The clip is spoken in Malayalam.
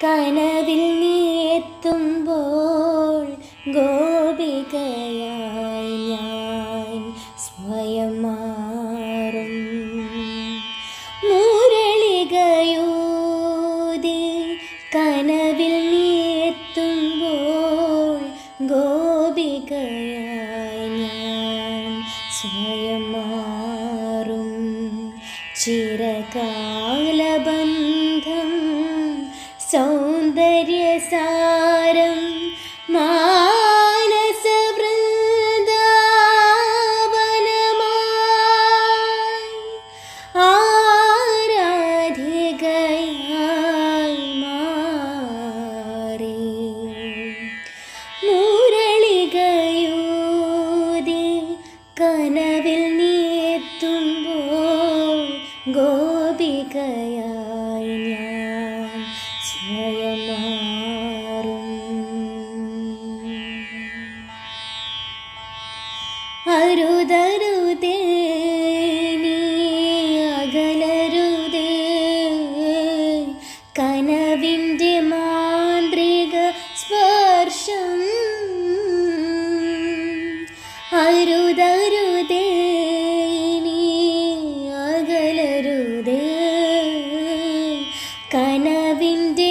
കനവിൽ നീ എത്തുമ്പോൾ ഗോപികയായി ഞാൻ സ്വയം മുരളികയൂതി കനവിൽ നീ എത്തുമ്പോൾ ഗോപികയായി ഞാൻ സ്വയം ചിരകാലബന്ധ സൗന്ദര്യസാരം കനവിൽ നീ എത്തുമ്പോൾ ഗോപികയായി അരുതരുതേ നീ മാന്ത്രിക സ്പർശം അരുതരുതേ നീ അകലരുതേ. കനവിന്റെ